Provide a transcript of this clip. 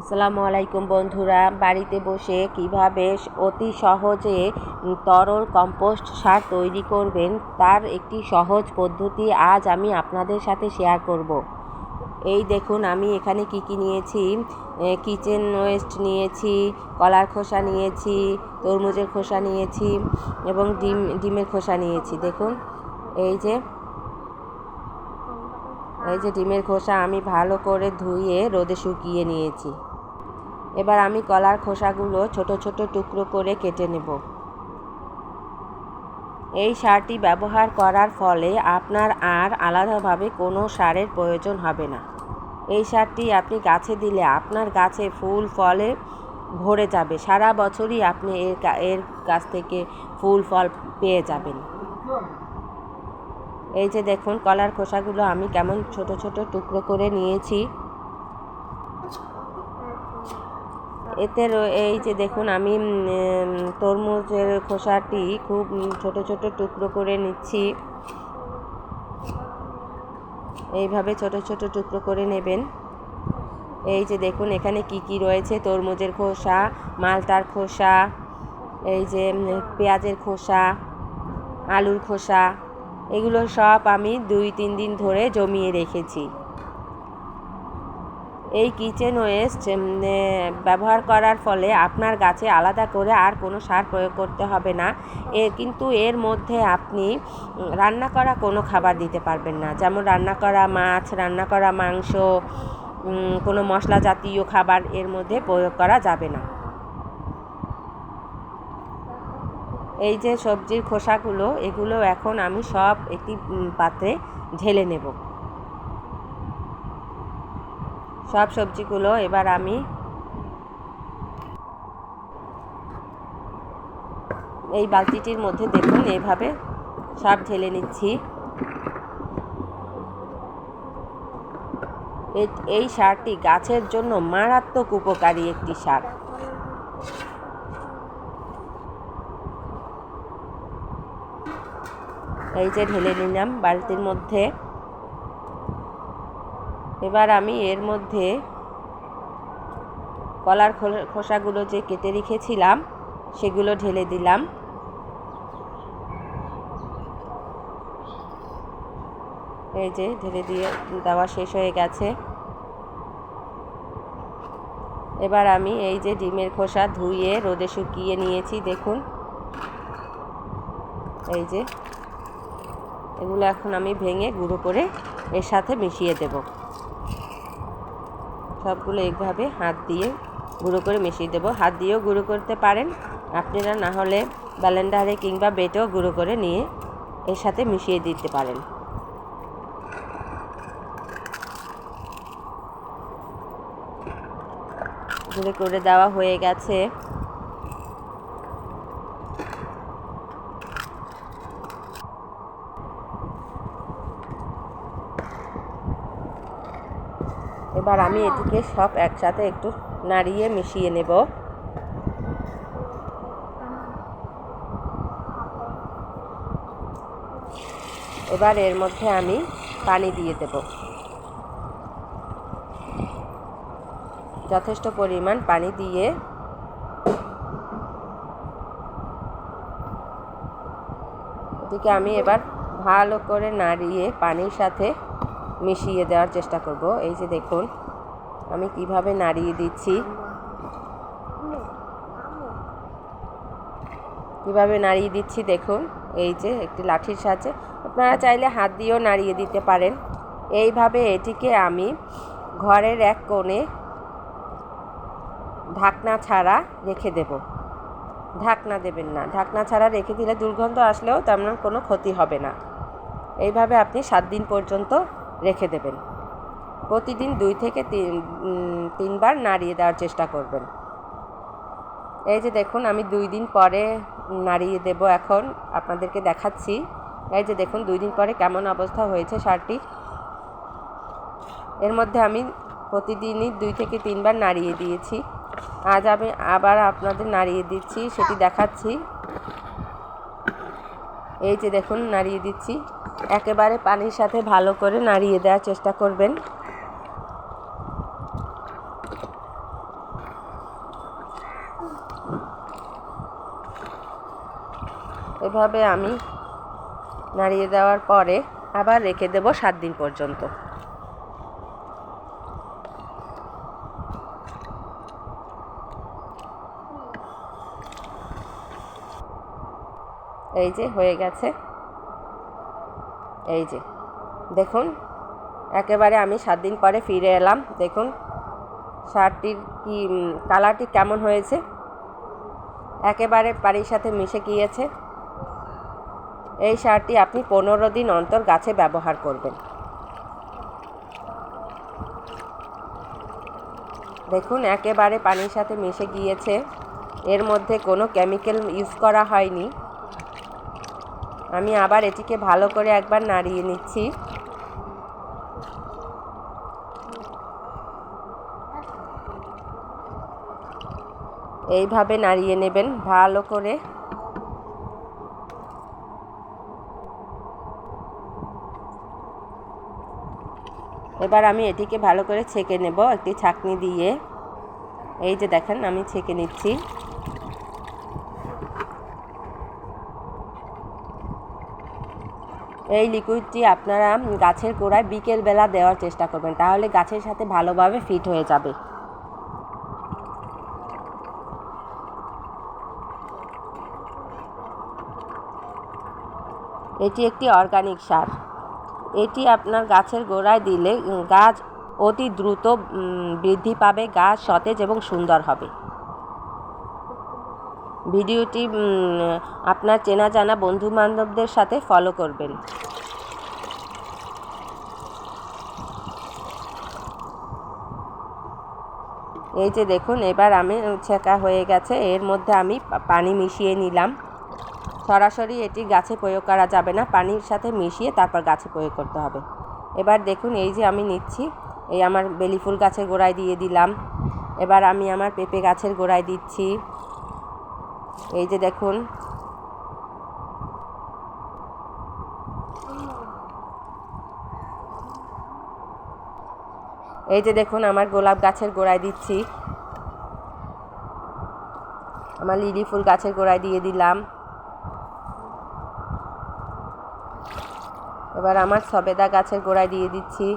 আসসালামু আলাইকুম বন্ধুরা, বাড়িতে বসে কীভাবে অতি সহজে তরল কম্পোস্ট সার তৈরি করবেন তার একটি সহজ পদ্ধতি আজ আমি আপনাদের সাথে শেয়ার করব। এই দেখুন, আমি এখানে কি কি নিয়েছি কিচেন ওয়েস্ট নিয়েছি, কলার খোসা নিয়েছি, তরমুজের খোসা নিয়েছি এবং ডিম, ডিমের খোসা নিয়েছি। দেখুন, এই যে এই যে ডিমের খোসা আমি ভালো করে ধুয়ে রোদে শুকিয়ে নিয়েছি। এবার আমি কলার খোসাগুলো ছোট ছোট টুকরো করে কেটে নেব। এই সারটি ব্যবহার করার ফলে আপনার আর আলাদাভাবে কোনো সারের প্রয়োজন হবে না। এই সারটি আপনি গাছে দিলে আপনার গাছে ফুল, ফলে ভরে যাবে। সারা বছরই আপনি এর এর গাছ থেকে ফুল, ফল পেয়ে যাবেন। এই যে দেখুন কলার খোসাগুলো আমি কেমন ছোট ছোট টুকরো করে নিয়েছি। এতে এই যে দেখুন আমি তরমুজের খোসাটি খুব ছোট ছোট টুকরো করে নিচ্ছি। এইভাবে ছোট ছোট টুকরো করে নেবেন। এই যে দেখুন এখানে কি কি রয়েছে, তরমুজের খোসা মালটার খোসা, এই যে পেঁয়াজের খোসা, আলুর খোসা। এগুলো সব আমি দুই, তিন দিন ধরে জমিয়ে রেখেছি। এই কিচেন ওয়েস্ট ব্যবহার করার ফলে আপনার গাছে আলাদা করে আর কোনো সার প্রয়োগ করতে হবে না। এ, কিন্তু এর মধ্যে আপনি রান্না করা কোনো খাবার দিতে পারবেন না। যেমন রান্না করা মাছ, রান্না করা মাংস কোনো মশলা জাতীয় খাবার এর মধ্যে প্রয়োগ করা যাবে না। এই যে সবজির খোসাগুলো, এগুলো এখন আমি সব একটি পাত্রে ঢেলে নেব। সব সবজিগুলো এবার আমি এই বালতিটির মধ্যে দেখুন এইভাবে সব ঢেলে নিচ্ছি। এই সারটি গাছের জন্য মারাত্মক উপকারী একটি সার। এই যে ঢেলে নিলাম বালতির মধ্যে। এবার আমি এর মধ্যে কলার খোসাগুলো যে কেটে রেখেছিলাম, সেগুলো ঢেলে দিলাম। এই যে ঢেলে দিয়ে দেওয়া শেষ হয়ে গেছে। এবার আমি এই যে ডিমের খোসা ধুয়ে রোদে শুকিয়ে নিয়েছি, দেখুন। এই যে এগুলো এখন আমি ভেঙে গুঁড়ো করে এর সাথে মিশিয়ে দেব। সবগুলো এইভাবে হাত দিয়ে গুঁড়ো করে মিশিয়ে দেবো। হাত দিয়েও গুঁড়ো করতে পারেন। আপনারা না হলে ব্যালেন্ডারে কিংবা বেটেও গুঁড়ো করে নিয়ে এর সাথে মিশিয়ে দিতে পারেন। গুঁড়ো করে দেওয়া হয়ে গেছে। এবার আমি এটিকে সব একসাথে একটু নাড়িয়ে মিশিয়ে নেব। এবার এর মধ্যে আমি পানি দিয়ে দেব। যথেষ্ট পরিমাণ পানি দিয়ে এটিকে আমি এবার ভালো করে নাড়িয়ে পানির সাথে মিশিয়ে দেওয়ার চেষ্টা করব। এই যে দেখুন, আমি কীভাবে নাড়িয়ে দিচ্ছি। কীভাবে নাড়িয়ে দিচ্ছি দেখুন, এই যে একটি লাঠির সাহায্যে। আপনারা চাইলে হাত দিয়েও নাড়িয়ে দিতে পারেন। এইভাবে এটিকে আমি ঘরের এক কোণে ঢাকনা ছাড়া রেখে দেব। ঢাকনা দেবেন না। ঢাকনা ছাড়া রেখে দিলে দুর্গন্ধ আসলেও তেমন কোনো ক্ষতি হবে না। এইভাবে আপনি সাত দিন পর্যন্ত রেখে দেবেন। প্রতিদিন দুই থেকে তিন তিনবার নাড়িয়ে দেওয়ার চেষ্টা করবেন। এই যে দেখুন, আমি দুই দিন পরে নাড়িয়ে দেব এখন, আপনাদেরকে দেখাচ্ছি। এই যে দেখুন, দুই দিন পরে কেমন অবস্থা হয়েছে সারটি। এর মধ্যে আমি প্রতিদিনই দুই থেকে তিনবার নাড়িয়ে দিয়েছি। আজ আমি আবার আপনাদের নাড়িয়ে দিচ্ছি, সেটি দেখাচ্ছি। এই যে দেখুন, নাড়িয়ে দিচ্ছি। একেবারে পানির সাথে ভালো করে নাড়িয়ে দেওয়ার চেষ্টা করবেন। এভাবে আমি নাড়িয়ে দেওয়ার পরে আবার রেখে দেব সাত দিন পর্যন্ত। এই যে হয়ে গেছে। এই যে দেখুন, একেবারে আমি সাত দিন পরে ফিরে এলাম, দেখুন, শার্টটির কি কালারটি কেমন হয়েছে, একেবারে বাড়ির সাথে মিশে গিয়েছে। এই সারটি আপনি পনেরো দিন অন্তর গাছে ব্যবহার করবেন। দেখুন, একেবারে পানির সাথে মিশে গিয়েছে, এর মধ্যে কোনো কেমিক্যাল ইউজ করা হয়নি। আমি আবার এটিকে ভালো করে একবার নাড়িয়ে নিচ্ছি। এইভাবে নাড়িয়ে নেবেন ভালো করে। এবার আমি এটিকে ভালো করে ছেঁকে নেব একটি ছাঁকনি দিয়ে। এই যে দেখেন আমি ছেঁকে নিচ্ছি। এই লিকুইডটি আপনারা গাছের গোড়ায় বিকেলবেলা দেওয়ার চেষ্টা করবেন। তাহলে গাছের সাথে ভালোভাবে ফিট হয়ে যাবে। এটি একটি অর্গানিক সার। এটি আপনার গাছের গোড়ায় দিলে গাছ অতি দ্রুত বৃদ্ধি পাবে, গাছ সতেজ এবং সুন্দর হবে। ভিডিওটি আপনার চেনা জানা বন্ধু বান্ধবদের সাথে ফলো করবেন। এই যে দেখুন, এবার আমি ছেঁকা হয়ে গেছে, এর মধ্যে আমি পানি মিশিয়ে নিলাম। সরাসরি এটি গাছে প্রয়োগ করা যাবে না, পানির সাথে মিশিয়ে তারপর গাছে প্রয়োগ করতে হবে। এবার দেখুন, এই যে আমি নিচ্ছি, এই আমার বেলি ফুল গাছের গোড়ায় দিয়ে দিলাম। এবার আমি আমার পেঁপে গাছের গোড়ায় দিচ্ছি। এই যে দেখুন। এই যে দেখুন, আমার গোলাপ গাছের গোড়ায় দিচ্ছি। আমার লিলি ফুল গাছের গোড়ায় দিয়ে দিলাম। এবার আমার সবেদা গাছের গোড়ায় দিয়ে দিচ্ছি।